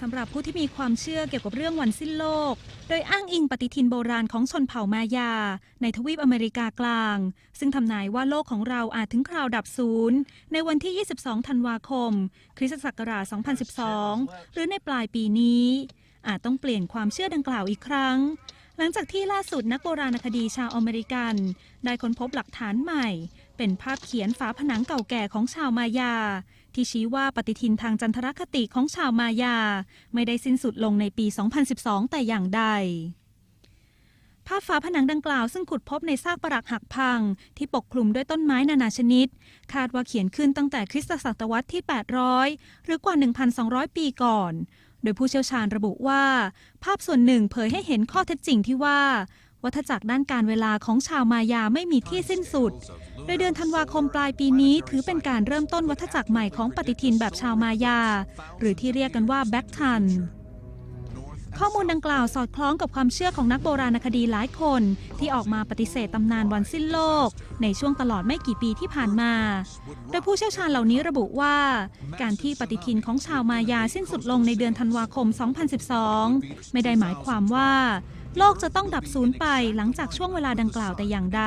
สำหรับผู้ที่มีความเชื่อเกี่ยวกับเรื่องวันสิ้นโลก โดยอ้างอิงปฏิทินโบราณของชนเผ่ามายา ในทวีปอเมริกากลาง ซึ่งทำนายว่าโลกของเราอาจถึงคราวดับศูนย์ในวันที่ 22 ธันวาคม คริสตศักราช 2012 หรือในปลายปีนี้ อาจต้องเปลี่ยนความเชื่อดังกล่าวอีกครั้ง หลังจากที่ล่าสุดนักโบราณคดีชาวอเมริกัน ได้ค้นพบหลักฐานใหม่ เป็นภาพเขียนฝาผนังเก่าแก่ของชาวมายา ที่ชี้ว่าปฏิทินทางจันทรคติของชาวมายา ไม่ได้สิ้นสุดลงในปี 2012 แต่อย่างใดภาพฝาผนังดังกล่าวซึ่งขุดพบในซากปรักหักพัง ที่ปกคลุมด้วยต้นไม้นานาชนิด คาดว่าเขียนขึ้นตั้งแต่คริสตศตวรรษที่ 800 หรือกว่า 1,200 ปีก่อน ดยผู้เชี่ยวชาญระบุว่า ภาพส่วนหนึ่งเผยให้เห็นข้อเท็จจริงที่ว่า วัฏจักรด้านการเวลาของชาวมายาไม่มีที่สิ้นสุด โดยเดือนธันวาคมปลายปีนี้ถือเป็นการเริ่มต้นวัฏจักรใหม่ของปฏิทินแบบชาวมายา หรือที่เรียกกันว่าแบ็กทัน ข้อมูลดังกล่าวสอดคล้องกับความเชื่อของนักโบราณคดีหลายคน ที่ออกมาปฏิเสธตำนานวันสิ้นโลก ในช่วงตลอดไม่กี่ปีที่ผ่านมา โดยผู้เชี่ยวชาญเหล่านี้ระบุว่า การที่ปฏิทินของชาวมายาสิ้นสุดลงในเดือนธันวาคม 2012 ไม่ได้หมายความว่าโลกจะต้องดับสูญไปหลังจากช่วงเวลาดังกล่าวแต่อย่างใด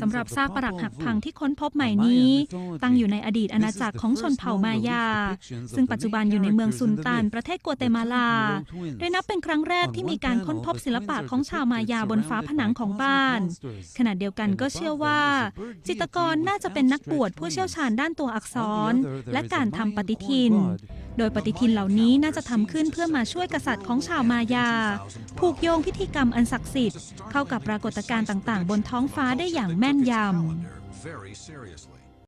สำหรับซากปรักหักพังที่ค้นพบใหม่นี้ ตั้งอยู่ในอดีตอาณาจักรของชนเผ่ามายา ซึ่งปัจจุบันอยู่ในเมืองซุนตันประเทศกัวเตมาลา โดยนับเป็นครั้งแรกที่มีการค้นพบศิลปะของชาวมายาบนฝาผนังของบ้าน ขณะเดียวกันก็เชื่อว่า จิตกรน่าจะเป็นนักบวชผู้เชี่ยวชาญด้านตัวอักษร และการทำปฏิทิน โดยปฏิทินเหล่านี้น่าจะทำขึ้นเพื่อมาช่วยกษัตริย์ของชาวมายา ผูกโยงพิธีกรรมอันศักดิ์สิทธิ์เข้ากับปรากฏการณ์ต่างๆ บนท้องฟ้าได้อย่างแม่นยำ